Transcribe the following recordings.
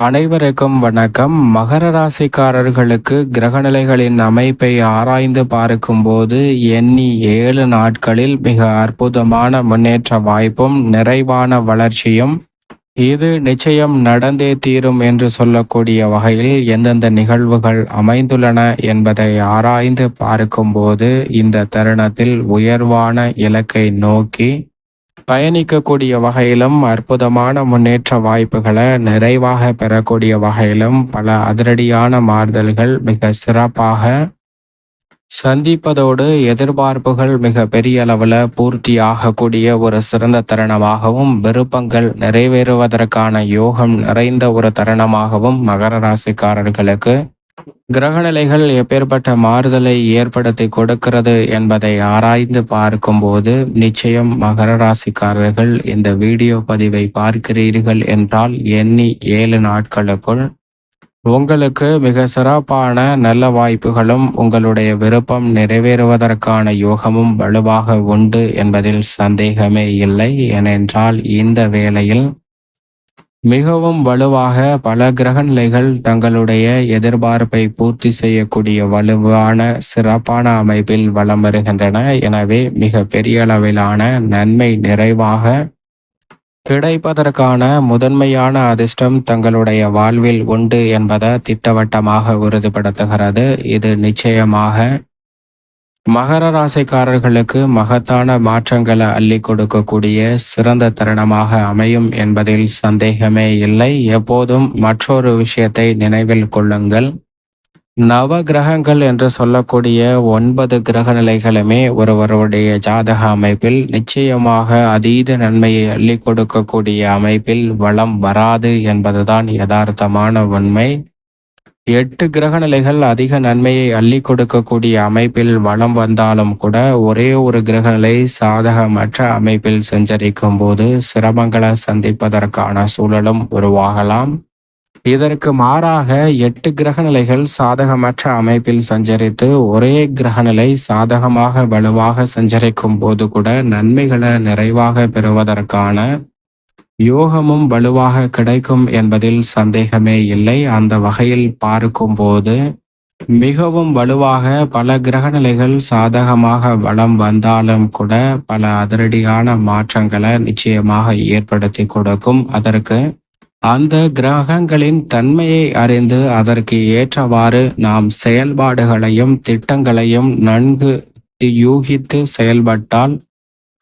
அனைவருக்கும் வணக்கம். மகர ராசிக்காரர்களுக்கு கிரகநிலைகளின் அமைப்பை ஆராய்ந்து பார்க்கும்போது எண்ணி ஏழு நாட்களில் மிக அற்புதமான முன்னேற்ற வாய்ப்பும் நிறைவான வளர்ச்சியும் இது நிச்சயம் நடந்தே தீரும் என்று சொல்லக்கூடிய வகையில் எந்தெந்த நிகழ்வுகள் அமைந்துள்ளன என்பதை ஆராய்ந்து பார்க்கும்போது இந்த தருணத்தில் உயர்வான இலக்கை நோக்கி பயணிக்கக்கூடிய வகையிலும் அற்புதமான முன்னேற்ற வாய்ப்புகளை நிறைவாக பெறக்கூடிய வகையிலும் பல அதிரடியான மாறுதல்கள் மிக சிறப்பாக சந்திப்பதோடு எதிர்பார்ப்புகள் மிக பெரிய அளவில் பூர்த்தியாகக்கூடிய ஒரு சிறந்த தருணமாகவும் விருப்பங்கள் நிறைவேறுவதற்கான யோகம் நிறைந்த ஒரு தருணமாகவும் மகர ராசிக்காரர்களுக்கு கிரகநிலைகள் எப்பேற்பட்ட மாறுதலை ஏற்படுத்தி கொடுக்கிறது என்பதை ஆராய்ந்து பார்க்கும்போது நிச்சயம் மகர ராசிக்காரர்கள் இந்த வீடியோ பதிவை பார்க்கிறீர்கள் என்றால் எண்ணி ஏழு நாட்களுக்குள் உங்களுக்கு மிக சிறப்பான நல்ல வாய்ப்புகளும் உங்களுடைய விருப்பம் நிறைவேறுவதற்கான யோகமும் வலுவாக உண்டு என்பதில் சந்தேகமே இல்லை. ஏனென்றால் இந்த வேளையில் மிகவும் வலுவாக பல கிரகநிலைகள் தங்களுடைய எதிர்பார்ப்பை பூர்த்தி செய்யக்கூடிய வலுவான சிறப்பான அமைப்பில் வலம் வருகின்றன. எனவே மிக பெரிய அளவிலான நன்மை நிறைவாக கிடைப்பதற்கான முதன்மையான அதிர்ஷ்டம் தங்களுடைய வாழ்வில் உண்டு என்பதை திட்டவட்டமாக உறுதிப்படுத்துகிறது. இது நிச்சயமாக மகர ராசிக்காரர்களுக்கு மகத்தான மாற்றங்களை அள்ளி கொடுக்கக்கூடிய சிறந்த தருணமாக அமையும் என்பதில் சந்தேகமே இல்லை. எப்போதும் மற்றொரு விஷயத்தை நினைவில் கொள்ளுங்கள். நவ கிரகங்கள் என்று சொல்லக்கூடிய ஒன்பது கிரக நிலைகளுமே ஒருவருடைய ஜாதக அமைப்பில் நிச்சயமாக அதீத நன்மையை அள்ளி கொடுக்கக்கூடிய அமைப்பில் வளம் வராது என்பதுதான் யதார்த்தமான உண்மை. எட்டு கிரகநிலைகள் அதிக நன்மையை அள்ளி கொடுக்கக்கூடிய அமைப்பில் வளம் வந்தாலும் கூட ஒரே ஒரு கிரகநிலை சாதகமற்ற அமைப்பில் சஞ்சரிக்கும் போது சிரமங்களை சந்திப்பதற்கான சூழலும் உருவாகலாம். இதற்கு மாறாக எட்டு கிரகநிலைகள் சாதகமற்ற அமைப்பில் சஞ்சரித்து ஒரே கிரகநிலை சாதகமாக வலுவாக சஞ்சரிக்கும் போது கூட நன்மைகளை நிறைவாக பெறுவதற்கான யோகமும் வலுவாக கிடைக்கும் என்பதில் சந்தேகமே இல்லை. அந்த வகையில் பார்க்கும்போது மிகவும் வலுவாக பல கிரகநிலைகள் சாதகமாக வளம் வந்தாலும் கூட பல அதிரடியான மாற்றங்களை நிச்சயமாக ஏற்படுத்தி கொடுக்கும். அதற்கு அந்த கிரகங்களின் தன்மையை அறிந்து அதற்கு ஏற்றவாறு நாம் செயல்பாடுகளையும் திட்டங்களையும் நன்கு யூகித்து செயல்பட்டால்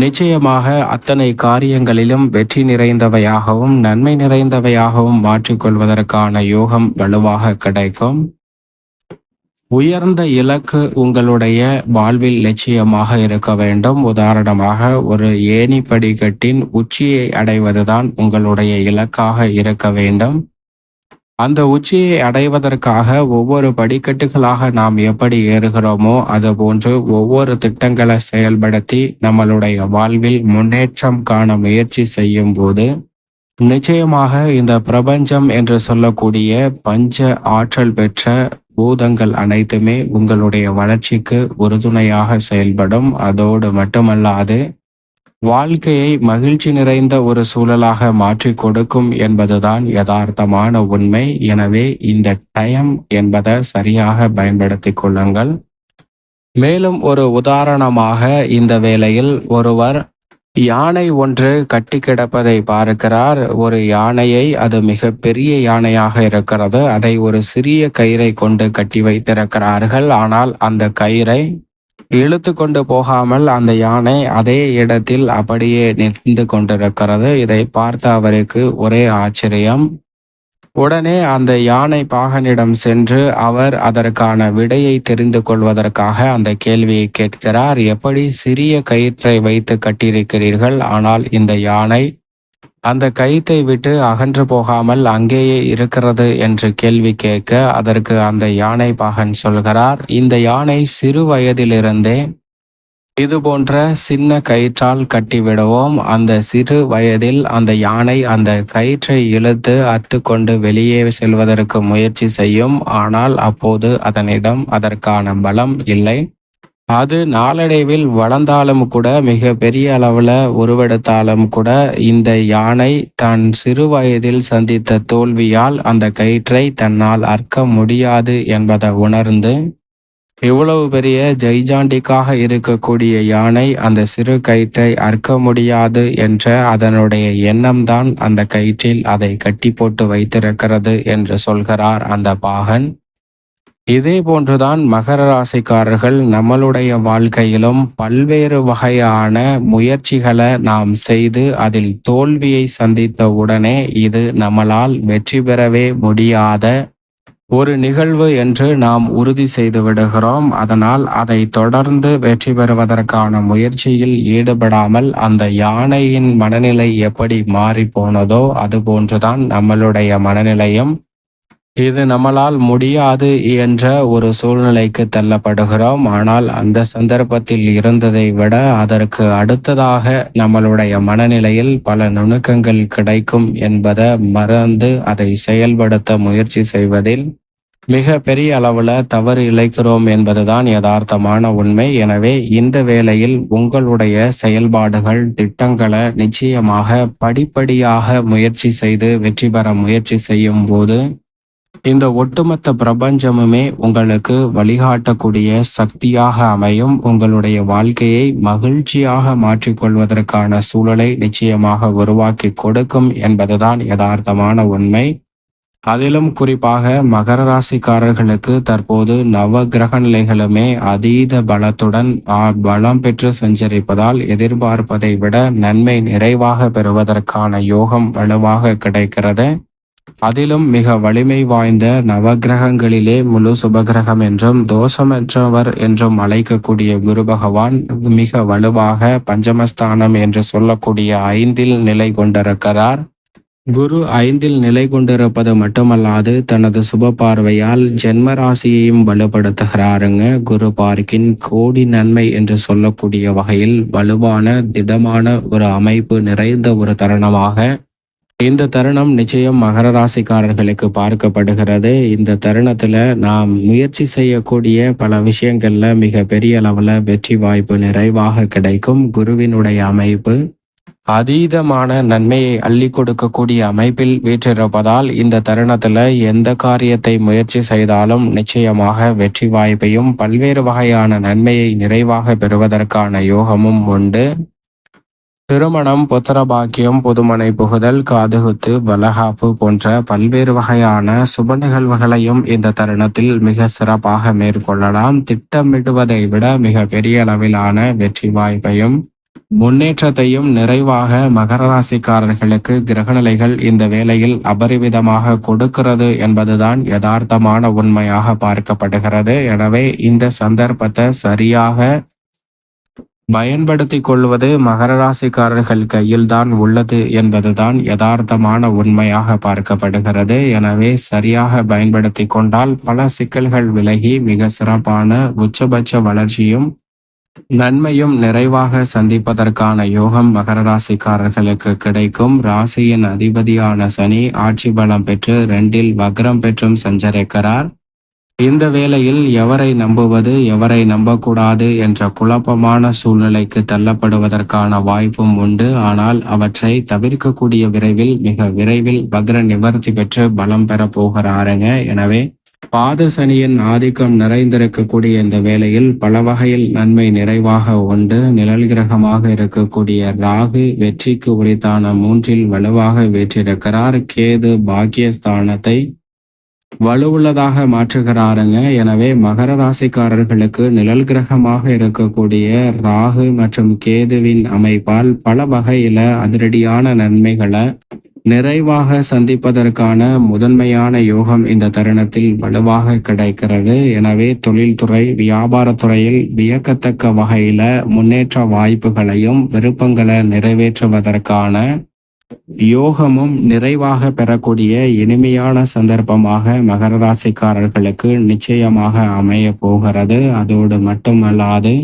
நிச்சயமாக அத்தனை காரியங்களிலும் வெற்றி நிறைந்தவையாகவும் நன்மை நிறைந்தவையாகவும் மாற்றிக்கொள்வதற்கான யோகம் வலுவாக கிடைக்கும். உயர்ந்த இலக்கு உங்களுடைய வாழ்வில் லட்சியமாக இருக்க வேண்டும். உதாரணமாக ஒரு ஏணி படிக்கட்டின் உச்சியை அடைவதுதான் உங்களுடைய இலக்காக இருக்க வேண்டும். அந்த உச்சியை அடைவதற்காக ஒவ்வொரு படிக்கட்டுகளாக நாம் எப்படி ஏறுகிறோமோ அதுபோன்று ஒவ்வொரு திட்டங்களை செயல்படுத்தி நம்மளுடைய வாழ்வில் முன்னேற்றம் காண முயற்சி செய்யும் போது நிச்சயமாக இந்த பிரபஞ்சம் என்று சொல்லக்கூடிய பஞ்ச ஆற்றல் பெற்ற பூதங்கள் அனைத்துமே உங்களுடைய வளர்ச்சிக்கு உறுதுணையாக செயல்படும். அதோடு மட்டுமல்லாது வாழ்க்கையை மகிழ்ச்சி நிறைந்த ஒரு சூழலாக மாற்றி கொடுக்கும் என்பதுதான் யதார்த்தமான உண்மை. எனவே இந்த டைம் என்பதை சரியாக பயன்படுத்தி கொள்ளுங்கள். மேலும் ஒரு உதாரணமாக இந்த வேளையில் ஒருவர் யானை ஒன்று கட்டி கிடப்பதை பார்க்கிறார். ஒரு யானையை அது மிக பெரிய யானையாக இருக்கிறது. அதை ஒரு சிறிய கயிறை கொண்டு கட்டி வைத்திருக்கிறார்கள். ஆனால் அந்த கயிறை இழுத்து கொண்டு போகாமல் அந்த யானை அதே இடத்தில் அப்படியே நின்று கொண்டிருக்கிறது. இதை பார்த்த அவருக்கு ஒரே ஆச்சரியம். உடனே அந்த யானை பாகனிடம் சென்று அவர் அதற்கான விடையை தெரிந்து கொள்வதற்காக அந்த கேள்வியை கேட்கிறார். எப்படி சிறிய கயிற்றை வைத்து கட்டியிருக்கிறீர்கள்? ஆனால் இந்த யானை அந்த கயிற்றை விட்டு அகன்று போகாமல் அங்கேயே இருக்கிறது என்று கேள்வி கேட்க அதற்கு அந்த யானை பாகன் சொல்கிறார் இந்த யானை சிறு வயதிலிருந்தே இது போன்ற சின்ன கயிற்றால் கட்டிவிடுவோம். அந்த சிறு வயதில் அந்த யானை அந்த கயிற்றை இழுத்து அத்துக்கொண்டு வெளியே செல்வதற்கு முயற்சி செய்யும். ஆனால் அப்போது அதனிடம் அதற்கான பலம் இல்லை. அது நாளடைவில் வளர்ந்தாலும் கூட மிக பெரிய அளவில் உருவெடுத்தாலும் கூட இந்த யானை தன் சிறு வயதில் சந்தித்த தோல்வியால் அந்த கயிற்றை தன்னால் அற்க முடியாது என்பதை உணர்ந்து இவ்வளவு பெரிய ஜெய்ஜாண்டிக்காக இருக்கக்கூடிய யானை அந்த சிறு கயிற்றை அற்க முடியாது என்ற அதனுடைய எண்ணம்தான் அந்த கயிற்றில் அதை கட்டி போட்டு வைத்திருக்கிறது என்று சொல்கிறார் அந்த பாகன். இதே போன்றுதான் மகர ராசிக்காரர்கள் நம்மளுடைய வாழ்க்கையிலும் பல்வேறு வகையான முயற்சிகளை நாம் செய்து அதில் தோல்வியை சந்தித்த உடனே இது நம்மளால் வெற்றி பெறவே முடியாத ஒரு நிகழ்வு என்று நாம் உறுதி செய்து விடுகிறோம். அதனால் அதை தொடர்ந்து வெற்றி பெறுவதற்கான முயற்சியில் ஈடுபடாமல் அந்த யானையின் மனநிலை எப்படி மாறி போனதோ அது போன்றுதான் நம்மளுடைய மனநிலையும் இது நம்மளால் முடியாது என்ற ஒரு சூழ்நிலைக்கு தள்ளப்படுகிறோம். ஆனால் அந்த சந்தர்ப்பத்தில் இருந்ததை விட அதற்கு அடுத்ததாக நம்மளுடைய மனநிலையில் பல நுணுக்கங்கள் கிடைக்கும் என்பதை மறந்து அதை செயல்படுத்த முயற்சி செய்வதில் மிக பெரிய அளவுல தவறு இழைக்கிறோம் என்பதுதான் யதார்த்தமான உண்மை. எனவே இந்த வேளையில் உங்களுடைய செயல்பாடுகள் திட்டங்களை நிச்சயமாக படிப்படியாக முயற்சி செய்து வெற்றி பெற முயற்சி செய்யும் போது இந்த ஒட்டுமொத்த பிரபஞ்சமுமே உங்களுக்கு வழிகாட்டக்கூடிய சக்தியாக அமையும். உங்களுடைய வாழ்க்கையை மகிழ்ச்சியாக மாற்றிக்கொள்வதற்கான சூழலை நிச்சயமாக உருவாக்கி கொடுக்கும் என்பதுதான் யதார்த்தமான உண்மை. அதிலும் குறிப்பாக மகர ராசிக்காரர்களுக்கு தற்போது நவ கிரக நிலைகளுமே அதீத பலத்துடன் பலம் பெற்று சஞ்சரிப்பதால் எதிர்பார்ப்பதை விட நன்மை நிறைவாக பெறுவதற்கான யோகம் வலுவாக கிடைக்கிறது. அதிலும் மிக வலிமை வாய்ந்த நவகிரகங்களிலே முழு சுபகிரகம் என்றும் தோஷமற்றவர் என்றும் அழைக்கக்கூடிய குரு பகவான் மிக வலுவாக பஞ்சமஸ்தானம் என்று சொல்லக்கூடிய ஐந்தில் நிலை கொண்டிருக்கிறார். குரு ஐந்தில் நிலை கொண்டிருப்பது மட்டுமல்லாது தனது சுப பார்வையால் ஜென்ம ராசியையும் வலுப்படுத்துகிறாருங்க. குரு பார்க்கின் கோடி நன்மை என்று சொல்லக்கூடிய வகையில் வலுவான திடமான ஒரு அமைப்பு நிறைந்த ஒரு தருணமாக இந்த தருணம் நிச்சயம் மகர ராசிக்காரர்களுக்கு பார்க்கப்படுகிறது. இந்த தருணத்தில் நாம் முயற்சி செய்யக்கூடிய பல விஷயங்களில் மிக பெரிய அளவில் வெற்றி வாய்ப்பு நிறைவாக கிடைக்கும். குருவினுடைய அமைப்பு அதீதமான நன்மையை அள்ளி கொடுக்கக்கூடிய அமைப்பில் வீற்றிருப்பதால் இந்த தருணத்தில் எந்த காரியத்தை முயற்சி செய்தாலும் நிச்சயமாக வெற்றி வாய்ப்பையும் பல்வேறு வகையான நன்மையை நிறைவாக பெறுவதற்கான யோகமும் உண்டு. திருமணம் புத்திரபாக்கியம் புதுமனை புகுதல் காதுகுத்து வலகாப்பு போன்ற பல்வேறு வகையான சுப நிகழ்வுகளையும் இந்த தருணத்தில் மிக சிறப்பாக மேற்கொள்ளலாம். திட்டமிடுவதை விட மிக பெரிய அளவிலான வெற்றி வாய்ப்பையும் முன்னேற்றத்தையும் நிறைவாக மகர ராசிக்காரர்களுக்கு கிரகநிலைகள் இந்த வேளையில் அபரிவிதமாக கொடுக்கிறது என்பதுதான் யதார்த்தமான உண்மையாக பார்க்கப்படுகிறது. எனவே இந்த சந்தர்ப்பத்தை சரியாக பயன்படுத்தி கொள்வது மகர ராசிக்காரர்கள் கையில்தான் உள்ளது என்பதுதான் யதார்த்தமான உண்மையாக பார்க்கப்படுகிறது. எனவே சரியாக பயன்படுத்தி கொண்டால் பல சிக்கல்கள் விலகி மிக சிறப்பான உச்சபட்ச வளர்ச்சியும் நன்மையும் நிறைவாக சந்திப்பதற்கான யோகம் மகர ராசிக்காரர்களுக்கு கிடைக்கும். ராசியின் அதிபதியான சனி ஆட்சி பலம் பெற்று ரெண்டில் வக்ரம் பெற்றும் சஞ்சரிக்கிறார். இந்த வேளையில் எவரை நம்புவது எவரை நம்பக்கூடாது என்ற குழப்பமான சூழ்நிலைக்கு தள்ளப்படுவதற்கான வாய்ப்பும் உண்டு. ஆனால் அவற்றை தவிர்க்கக்கூடிய விரைவில் மிக விரைவில் வக்ர நிவர்த்தி பெற்று பலம் பெற போகிறாருங்க. எனவே பாத சனியின் ஆதிக்கம் நிறைந்திருக்கக்கூடிய இந்த வேளையில் பல வகையில் நன்மை நிறைவாக உண்டு. நிழல் கிரகமாக இருக்கக்கூடிய ராகு வெற்றிக்கு உரித்தான மூன்றில் வலுவாக வெற்றிருக்கிறார். கேது பாக்கியஸ்தானத்தை வலுவுள்ளதாக மாற்றுகிறாருங்க. எனவே மகர ராசிக்காரர்களுக்கு நிழல் கிரகமாக இருக்கக்கூடிய ராகு மற்றும் கேதுவின் அமைப்பால் பல வகையில அதிரடியான நன்மைகளை நிறைவாக சந்திப்பதற்கான முதன்மையான யோகம் இந்த தருணத்தில் வலுவாக கிடைக்கிறது. எனவே தொழில்துறை வியாபாரத்துறையில் வியக்கத்தக்க வகையில முன்னேற்ற வாய்ப்புகளையும் விருப்பங்களை நிறைவேற்றுவதற்கான யோகமும் நிறைவாக பெறக்கூடிய இனிமையான சந்தர்ப்பமாக மகர ராசிக்காரர்களுக்கு நிச்சயமாக அமைய போகிறது. அதோடு மட்டுமல்லாது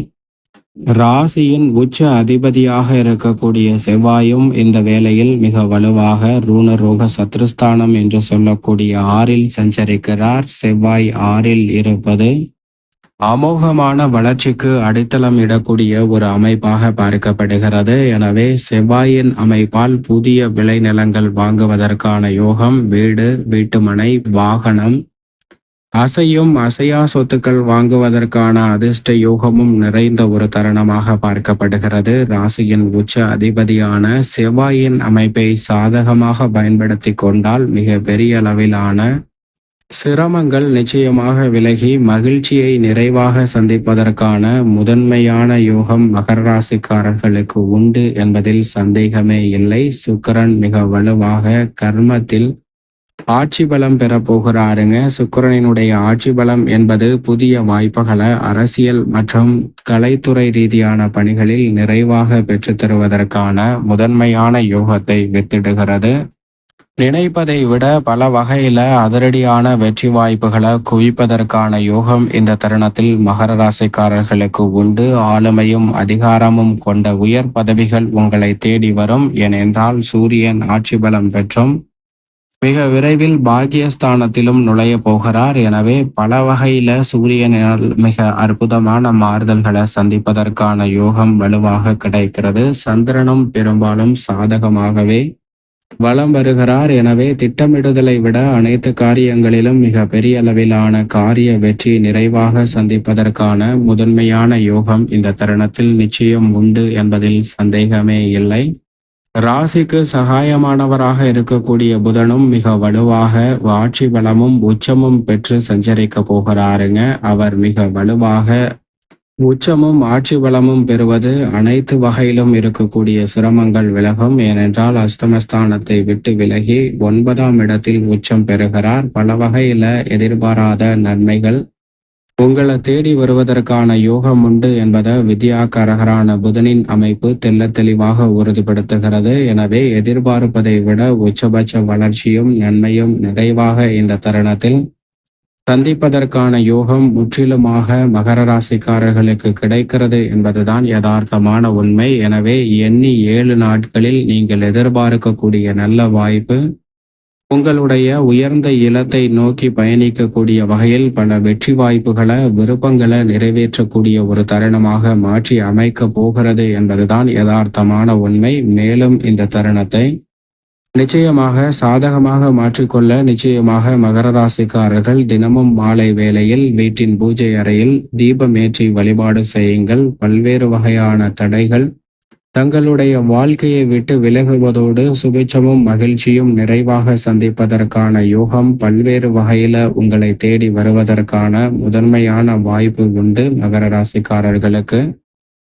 ராசியின் உச்ச அதிபதியாக இருக்கக்கூடிய செவ்வாயும் இந்த வேளையில் மிக வலுவாக ரூணரோக சத்ருஸ்தானம் என்று சொல்லக்கூடிய ஆறில் சஞ்சரிக்கிறார். செவ்வாய் ஆறில் இருப்பது அமோகமான வளர்ச்சிக்கு அடித்தளம் இடக்கூடிய ஒரு அமைப்பாக பார்க்கப்படுகிறது. எனவே செவ்வாயின் அமைப்பால் புதிய விளைநிலங்கள் வாங்குவதற்கான யோகம் வீடு வீட்டுமனை வாகனம் அசையும் அசையா சொத்துக்கள் வாங்குவதற்கான அதிர்ஷ்ட யோகமும் நிறைந்த ஒரு தருணமாக பார்க்கப்படுகிறது. ராசியின் உச்ச அதிபதியான செவ்வாயின் அமைப்பை சாதகமாக பயன்படுத்தி கொண்டால் மிக பெரிய அளவிலான சிரமங்கள் நிச்சயமாக விலகி மகிழ்ச்சியை நிறைவாக சந்திப்பதற்கான முதன்மையான யோகம் மகர ராசிக்காரர்களுக்கு உண்டு என்பதில் சந்தேகமே இல்லை. சுக்கிரன் மிக வலுவாக கர்மத்தில் ஆட்சி பலம் பெற போகிறாருங்க. சுக்கிரனினுடைய ஆட்சி பலம் என்பது புதிய வாய்ப்புகளை அரசியல் மற்றும் கலைத்துறை ரீதியான பணிகளில் நிறைவாக பெற்றுத் தருவதற்கான முதன்மையான யோகத்தை வித்திடுகிறது. நினைப்பதை விட பல வகையில அதிரடியான வெற்றி வாய்ப்புகளை குவிப்பதற்கான யோகம் இந்த தருணத்தில் மகர ராசிக்காரர்களுக்கு உண்டு. ஆளுமையும் அதிகாரமும் கொண்ட உயர் பதவிகள் உங்களை தேடி வரும். ஏனென்றால் சூரியன் ஆட்சி பலம் பெற்றும் மிக விரைவில் பாக்கியஸ்தானத்திலும் நுழைய போகிறார். எனவே பல வகையில சூரியனால் மிக அற்புதமான மாறுதல்களை சந்திப்பதற்கான யோகம் வலுவாக கிடைக்கிறது. சந்திரனும் பெரும்பாலும் சாதகமாகவே வலம் வருகிறார் எனவே திட்டமிடுதலை விட அனைத்து காரியங்களிலும் மிக பெரிய அளவிலான காரிய வெற்றி நிறைவாக சந்திப்பதற்கான முதன்மையான யோகம் இந்த தருணத்தில் நிச்சயம் உண்டு என்பதில் சந்தேகமே இல்லை. ராசிக்கு சகாயமானவராக இருக்கக்கூடிய புதனும் மிக வலுவாக ஆட்சி பலமும் உச்சமும் பெற்று சஞ்சரிக்க போகிறாருங்க. அவர் மிக வலுவாக உச்சமும் ஆட்சி பலமும் பெறுவது அனைத்து வகையிலும் இருக்கக்கூடிய சிரமங்கள் விலகும். ஏனென்றால் அஸ்தமஸ்தானத்தை விட்டு விலகி ஒன்பதாம் இடத்தில் உச்சம் பெறுகிறார். பல வகையில எதிர்பாராத நன்மைகள். உங்களை தேடி வருவதற்கான யோகம் உண்டு என்பதை வித்யாகாரகரான புதனின் அமைப்பு தெல்ல தெளிவாக உறுதிப்படுத்துகிறது. எனவே எதிர்பார்ப்பதை விட உச்சபட்ச வளர்ச்சியும் நன்மையும் நிறைவாக இந்த தருணத்தில் சந்திப்பதற்கான யோகம் முற்றிலுமாக மகர ராசிக்காரர்களுக்கு கிடைக்கிறது என்பதுதான் யதார்த்தமான உண்மை. எனவே எண்ணி ஏழு நாட்களில் நீங்கள் எதிர்பார்க்கக்கூடிய நல்ல வாய்ப்பு உங்களுடைய உயர்ந்த இலத்தை நோக்கி பயணிக்கக்கூடிய வகையில் பல வெற்றி வாய்ப்புகளை விருப்பங்களை நிறைவேற்றக்கூடிய ஒரு தருணமாக மாற்றி அமைக்க போகிறது என்பதுதான் யதார்த்தமான உண்மை. மேலும் இந்த தருணத்தை நிச்சயமாக சாதகமாக மாற்றிக்கொள்ள நிச்சயமாக மகர ராசிக்காரர்கள் தினமும் மாலை வேளையில் வீட்டின் பூஜை அறையில் தீபம் ஏற்றி வழிபாடு செய்யுங்கள். பல்வேறு வகையான தடைகள் தங்களுடைய வாழ்க்கையை விட்டு விலகுவதோடு சுபிச்சமும் மகிழ்ச்சியும் நிறைவாக சந்திப்பதற்கான யோகம் பல்வேறு வகையில உங்களை தேடி வருவதற்கான முதன்மையான வாய்ப்பு உண்டு மகர ராசிக்காரர்களுக்கு.